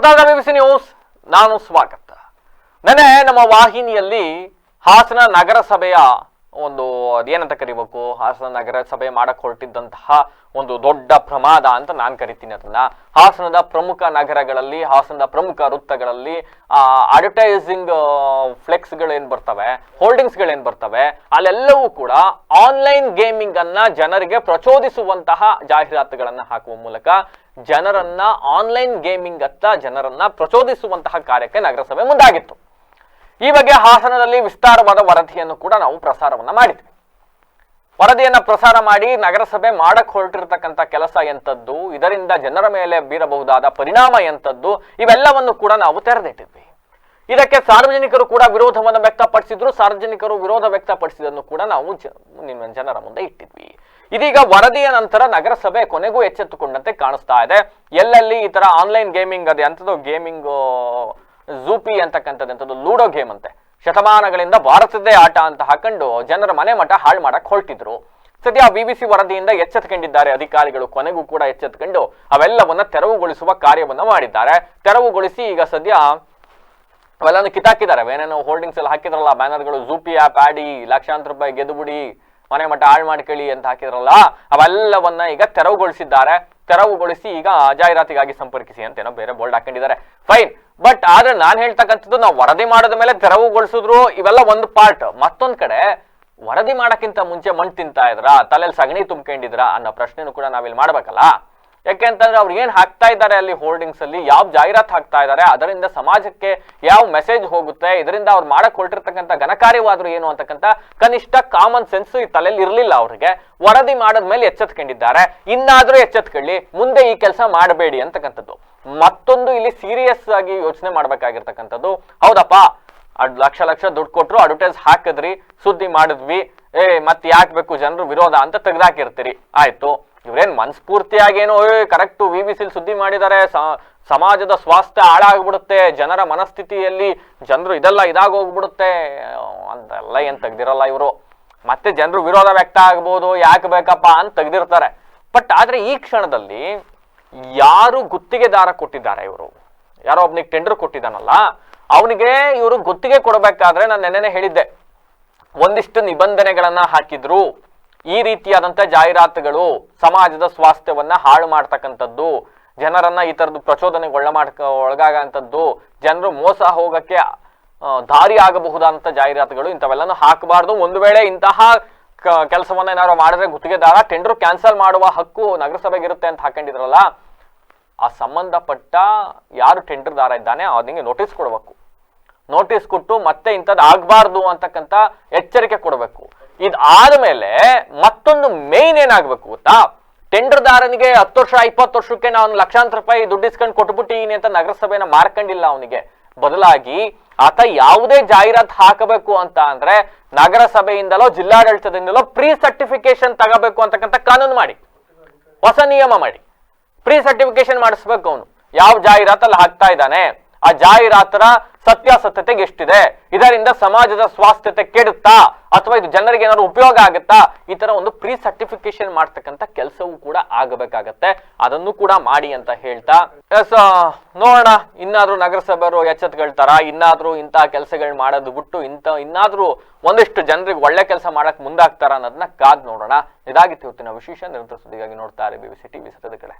ಇದ್ದಾರೆ BBC news ನಾನು ಸ್ವಾಗತ. ನೆನೆ ನಮ್ಮ ವಾಹಿನಿಯಲ್ಲಿ ಹಾಸನ ನಗರಸಭೆಯ ಒಂದು ಅದೇನಂತ ಕರಿಬೇಕು. ಹಾಸನ ನಗರಸಭೆ ಮಾಡಕ್ ಹೊರಟಿದ್ದಂತಹ ಒಂದು ದೊಡ್ಡ ಪ್ರಮಾದ ಅಂತ ನಾನು ಕರಿತೀನಿ ಅದನ್ನ. ಹಾಸನದ ಪ್ರಮುಖ ನಗರಗಳಲ್ಲಿ, ಹಾಸನದ ಪ್ರಮುಖ ವೃತ್ತಗಳಲ್ಲಿ ಅಡ್ವರ್ಟೈಸಿಂಗ್ ಫ್ಲೆಕ್ಸ್ಗಳೇನು ಬರ್ತವೆ ಹೋಲ್ಡಿಂಗ್ಸ್ಗಳೇನು ಬರ್ತವೆ, ಅಲ್ಲೆಲ್ಲವೂ ಕೂಡ ಆನ್ಲೈನ್ ಗೇಮಿಂಗ್ ಅನ್ನ ಜನರಿಗೆ ಪ್ರಚೋದಿಸುವಂತಹ ಜಾಹೀರಾತುಗಳನ್ನು ಹಾಕುವ ಮೂಲಕ ಜನರನ್ನ ಆನ್ಲೈನ್ ಗೇಮಿಂಗ್ ಅತ್ತ ಜನರನ್ನ ಪ್ರಚೋದಿಸುವಂತಹ ಕಾರ್ಯಕ್ಕೆ ನಗರಸಭೆ ಮುಂದಾಗಿತ್ತು. ಈ ಬಗ್ಗೆ ಹಾಸನದಲ್ಲಿ ವಿಸ್ತಾರವಾದ ವರದಿಯನ್ನು ಕೂಡ ನಾವು ಪ್ರಸಾರವನ್ನ ಮಾಡಿದ್ವಿ. ವರದಿಯನ್ನ ಪ್ರಸಾರ ಮಾಡಿ ನಗರಸಭೆ ಮಾಡಕ್ ಹೊರಟಿರ್ತಕ್ಕಂಥ ಕೆಲಸ ಎಂಥದ್ದು, ಇದರಿಂದ ಜನರ ಮೇಲೆ ಬೀರಬಹುದಾದ ಪರಿಣಾಮ ಎಂಥದ್ದು, ಇವೆಲ್ಲವನ್ನು ಕೂಡ ನಾವು ತೆರೆದಿಟ್ಟಿದ್ವಿ. ಇದಕ್ಕೆ ಸಾರ್ವಜನಿಕರು ಕೂಡ ವಿರೋಧವನ್ನು ವ್ಯಕ್ತಪಡಿಸಿದ್ರು, ಸಾರ್ವಜನಿಕರು ವಿರೋಧ ವ್ಯಕ್ತಪಡಿಸಿದನ್ನು ಕೂಡ ನಾವು ನಿಮ್ಮ ಜನರ ಮುಂದೆ ಇಟ್ಟಿದ್ವಿ. ಇದೀಗ ವರದಿಯ ನಂತರ ನಗರಸಭೆ ಕೊನೆಗೂ ಎಚ್ಚೆತ್ತುಕೊಂಡಂತೆ ಕಾಣಿಸ್ತಾ ಇದೆ. ಎಲ್ಲೆಲ್ಲಿ ಈ ತರ ಆನ್ಲೈನ್ ಗೇಮಿಂಗ್ ಅದೇ ಅಂತದ್ದು ಗೇಮಿಂಗ್ ಝೂಪಿ ಅಂತಕ್ಕಂಥದ್ದು ಲೂಡೋ ಗೇಮ್ ಅಂತೆ. ಶತಮಾನಗಳಿಂದ ಭಾರತದ್ದೇ ಆಟ ಅಂತ ಹಾಕೊಂಡು ಜನರ ಮನೆ ಮಠ ಹಾಳು ಮಾಡಕ್ ಹೊರಟಿದ್ರು. ಸದ್ಯ ಬಿ ಬಿ ಸಿ ವರದಿಯಿಂದ ಎಚ್ಚೆತ್ಕೊಂಡಿದ್ದಾರೆ ಅಧಿಕಾರಿಗಳು, ಕೊನೆಗೂ ಕೂಡ ಎಚ್ಚೆತ್ಕೊಂಡು ಅವೆಲ್ಲವನ್ನ ತೆರವುಗೊಳಿಸುವ ಕಾರ್ಯವನ್ನ ಮಾಡಿದ್ದಾರೆ. ತೆರವುಗೊಳಿಸಿ ಈಗ ಸದ್ಯ ಅವೆಲ್ಲನೂ ಕಿತ್ತಾಕಿದ್ದಾರೆ. ಏನೇನೋ ಹೋಲ್ಡಿಂಗ್ಸ್ ಎಲ್ಲ ಹಾಕಿದ್ರಲ್ಲ, ಬ್ಯಾನರ್ಗಳು, ಝೂಪಿ ಆ್ಯಪ್ ಆಡಿ, ಲಕ್ಷಾಂತರ ರೂಪಾಯಿ ಗೆದ್ದುಬಿಡಿ ಮನೆ ಮಠ ಹಾಳು ಮಾಡ್ಕೊಳ್ಳಿ ಅಂತ ಹಾಕಿದ್ರಲ್ಲ, ಅವೆಲ್ಲವನ್ನ ಈಗ ತೆರವುಗೊಳಿಸಿದ್ದಾರೆ. ತೆರವುಗೊಳಿಸಿ ಈಗ ಜಾಹೀರಾತಿಗಾಗಿ ಸಂಪರ್ಕಿಸಿ ಅಂತ ಏನೋ ಬೇರೆ ಬೋಲ್ಡ್ ಹಾಕೊಂಡಿದ್ದಾರೆ. ಫೈನ್ ಬಟ್ ಆದ್ರೆ ನಾನು ಹೇಳ್ತಕ್ಕಂಥದ್ದು ನಾವು ವರದಿ ಮಾಡಿದ ಮೇಲೆ ತೆರವುಗೊಳಿಸಿದ್ರು, ಇವೆಲ್ಲ ಒಂದು ಪಾರ್ಟ್ ಮತ್ತೊಂದ್ ಕಡೆ, ವರದಿ ಮಾಡಕ್ಕಿಂತ ಮುಂಚೆ ಮಣ್ಣು ತಿಂತಾ ಇದ್ರ ತಲೆಯಲ್ಲಿ ಸಗಣಿ ತುಂಬ್ಕೊಂಡಿದ್ರಾ ಅನ್ನೋ ಪ್ರಶ್ನೆನೂ ಕೂಡ ನಾವಿಲ್ಲಿ ಮಾಡ್ಬೇಕಲ್ಲ? ಯಾಕೆ ಅಂತಂದ್ರೆ ಅವ್ರು ಏನ್ ಹಾಕ್ತಾ ಇದ್ದಾರೆ ಅಲ್ಲಿ ಹೋಲ್ಡಿಂಗ್ಸ್ ಅಲ್ಲಿ, ಯಾವ ಜಾಹೀರಾತು ಹಾಕ್ತಾ ಇದ್ದಾರೆ, ಅದರಿಂದ ಸಮಾಜಕ್ಕೆ ಯಾವ ಮೆಸೇಜ್ ಹೋಗುತ್ತೆ, ಇದರಿಂದ ಅವ್ರು ಮಾಡಕ್ ಹೊರಟಿರ್ತಕ್ಕಂಥ ಘನಕಾರ್ಯವಾದ್ರು ಏನು ಅಂತಕ್ಕಂಥ ಕನಿಷ್ಠ ಕಾಮನ್ ಸೆನ್ಸ್ ಈ ತಲೆಯಲ್ಲಿ ಇರಲಿಲ್ಲ ಅವ್ರಿಗೆ. ವರದಿ ಮಾಡಿದ್ಮೇಲೆ ಎಚ್ಚೆತ್ಕೊಂಡಿದ್ದಾರೆ. ಇನ್ನಾದ್ರೂ ಎಚ್ಚೆತ್ಕೊಳ್ಳಿ, ಮುಂದೆ ಈ ಕೆಲಸ ಮಾಡಬೇಡಿ ಅಂತಕ್ಕಂಥದ್ದು. ಮತ್ತೊಂದು ಇಲ್ಲಿ ಸೀರಿಯಸ್ ಆಗಿ ಯೋಚನೆ ಮಾಡ್ಬೇಕಾಗಿರ್ತಕ್ಕಂಥದ್ದು, ಹೌದಪ್ಪ ಅದ್ ಲಕ್ಷ ಲಕ್ಷ ದುಡ್ಡು ಕೊಟ್ರು ಅಡ್ವರ್ಟೈಸ್ ಹಾಕಿದ್ರಿ, ಸುದ್ದಿ ಮಾಡಿದ್ವಿ, ಏ, ಮತ್ತೆ ಯಾಕೆ ಬೇಕು ಜನರು ವಿರೋಧ ಅಂತ ತೆಗೆದಾಕಿರ್ತೀರಿ. ಆಯ್ತು, ಇವ್ರೇನ್ ಮನಸ್ಫೂರ್ತಿಯಾಗೇನೋ ಏ ಕರೆಕ್ಟು ವಿ ಬಿ ಸಿಲ್ ಸುದ್ದಿ ಮಾಡಿದ್ದಾರೆ ಸಮಾಜದ ಸ್ವಾಸ್ಥ್ಯ ಹಾಳಾಗ್ಬಿಡುತ್ತೆ, ಜನರ ಮನಸ್ಥಿತಿಯಲ್ಲಿ ಜನರು ಇದೆಲ್ಲ ಇದಾಗೋಗ್ಬಿಡುತ್ತೆ, ಅಂತೆಲ್ಲ ಏನ್ ತೆಗ್ದಿರಲ್ಲ ಇವರು. ಮತ್ತೆ ಜನರು ವಿರೋಧ ವ್ಯಕ್ತ ಆಗ್ಬೋದು, ಯಾಕೆ ಬೇಕಪ್ಪ ಅಂತ ತೆಗ್ದಿರ್ತಾರೆ. ಬಟ್ ಆದ್ರೆ ಈ ಕ್ಷಣದಲ್ಲಿ ಯಾರು ಗುತ್ತಿಗೆದಾರ ಕೊಟ್ಟಿದ್ದಾರೆ ಇವರು? ಯಾರೋ ಒಬ್ನಿಗೆ ಟೆಂಡರ್ ಕೊಟ್ಟಿದ್ದಾನಲ್ಲ, ಅವನಿಗೆ ಇವರು ಗುತ್ತಿಗೆ ಕೊಡಬೇಕಾದ್ರೆ ನಾನು ನೆನ್ನೆನೆ ಹೇಳಿದ್ದೆ. ಒಂದಿಷ್ಟು ನಿಬಂಧನೆಗಳನ್ನ ಹಾಕಿದ್ರು. ಈ ರೀತಿಯಾದಂತ ಜಾಹೀರಾತುಗಳು ಸಮಾಜದ ಸ್ವಾಸ್ಥ್ಯವನ್ನ ಹಾಳು ಮಾಡ್ತಕ್ಕಂಥದ್ದು, ಜನರನ್ನ ಈ ತರದ್ದು ಪ್ರಚೋದನೆಗೆ ಒಳ ಮಾಡ್ಕ, ಒಳಗಾಗಂಥದ್ದು, ಜನರು ಮೋಸ ಹೋಗಕ್ಕೆ ದಾರಿ ಆಗಬಹುದಾದಂಥ ಜಾಹೀರಾತುಗಳು ಇಂಥವೆಲ್ಲನೂ ಹಾಕಬಾರ್ದು. ಒಂದು ವೇಳೆ ಇಂತಹ ಕೆಲಸವನ್ನ ಏನಾದ್ರು ಮಾಡಿದ್ರೆ ಗುತ್ತಿಗೆದಾರ ಟೆಂಡರ್ ಕ್ಯಾನ್ಸಲ್ ಮಾಡುವ ಹಕ್ಕು ನಗರಸಭೆಗೆ ಇರುತ್ತೆ ಅಂತ ಹಾಕೊಂಡಿದ್ರಲ್ಲ, ಆ ಸಂಬಂಧಪಟ್ಟ ಯಾರು ಟೆಂಡರ್ದಾರ ಇದ್ದಾನೆ ಅವನಿಗೆ ನೋಟಿಸ್ ಕೊಡಬೇಕು. ನೋಟಿಸ್ ಕೊಟ್ಟು ಮತ್ತೆ ಇಂಥದ್ದು ಆಗಬಾರ್ದು ಅಂತಕ್ಕಂಥ ಎಚ್ಚರಿಕೆ ಕೊಡಬೇಕು. ಇದು ಮೇಲೆ ಮತ್ತೊಂದು ಮೇನ್ ಏನಾಗ್ಬೇಕು ಗೊತ್ತಾ? ಟೆಂಡರ್ದಾರನಿಗೆ ಹತ್ತು ವರ್ಷ, ಇಪ್ಪತ್ತು ವರ್ಷಕ್ಕೆ ನಾನು ಲಕ್ಷಾಂತರ ರೂಪಾಯಿ ದುಡ್ಡಿಸ್ಕೊಂಡು ಕೊಟ್ಬಿಟ್ಟಿನಿ ಅಂತ ನಗರಸಭೆನ ಮಾರ್ಕೊಂಡಿಲ್ಲ ಅವನಿಗೆ. ಬದಲಾಗಿ ಆತ ಯಾವುದೇ ಜಾಹೀರಾತು ಹಾಕಬೇಕು ಅಂತ ಅಂದ್ರೆ ನಗರಸಭೆಯಿಂದಲೋ ಜಿಲ್ಲಾಡಳಿತದಿಂದಲೋ ಪ್ರೀ ಸರ್ಟಿಫಿಕೇಶನ್ ತಗೋಬೇಕು ಅಂತಕ್ಕಂಥ ಕಾನೂನು ಮಾಡಿ. ಹೊಸ ನಿಯಮ ಮಾಡಿ. ಪ್ರೀ ಸರ್ಟಿಫಿಕೇಶನ್ ಮಾಡಿಸ್ಬೇಕು ಅವನು. ಯಾವ ಜಾಹೀರಾತಲ್ಲಿ ಹಾಕ್ತಾ ಇದ್ದಾನೆ? ಆ ಜಾಹೀರಾತರ ಸತ್ಯಾಸತ್ಯತೆಗೆ ಎಷ್ಟಿದೆ? ಇದರಿಂದ ಸಮಾಜದ ಸ್ವಾಸ್ಥ್ಯತೆ ಕೆಡುತ್ತಾ? ಅಥವಾ ಇದು ಜನರಿಗೆ ಏನಾದ್ರು ಉಪಯೋಗ ಆಗುತ್ತಾ? ಈ ತರ ಒಂದು ಪ್ರೀ ಸರ್ಟಿಫಿಕೇಶನ್ ಮಾಡ್ತಕ್ಕಂಥ ಕೆಲಸವೂ ಕೂಡ ಆಗಬೇಕಾಗತ್ತೆ. ಅದನ್ನು ಕೂಡ ಮಾಡಿ ಅಂತ ಹೇಳ್ತಾ. ಎಸ್ ನೋಡೋಣ. ಇನ್ನಾದ್ರೂ ನಗರಸಭೆಯವರು ಎಚ್ಚೆತ್ಕೊಳ್ತಾರ ಇನ್ನಾದ್ರೂ ಇಂತಹ ಕೆಲಸಗಳು ಮಾಡೋದು ಬಿಟ್ಟು ಇಂಥ, ಇನ್ನಾದ್ರೂ ಒಂದಿಷ್ಟು ಜನರಿಗೆ ಒಳ್ಳೆ ಕೆಲಸ ಮಾಡಕ್ ಮುಂದಾಗ್ತಾರ ಅನ್ನೋದನ್ನ ಕಾದ್ ನೋಡೋಣ. ಇದಾಗಿತ್ತು ಇವತ್ತಿನ ವಿಶೇಷ ನಿರಂತರ ಸುದ್ದಿಗಾಗಿ ನೋಡ್ತಾರೆ ಬಿಬಿಸಿ ಟಿವಿ ಸತ್ಯದ ಕಡೆ.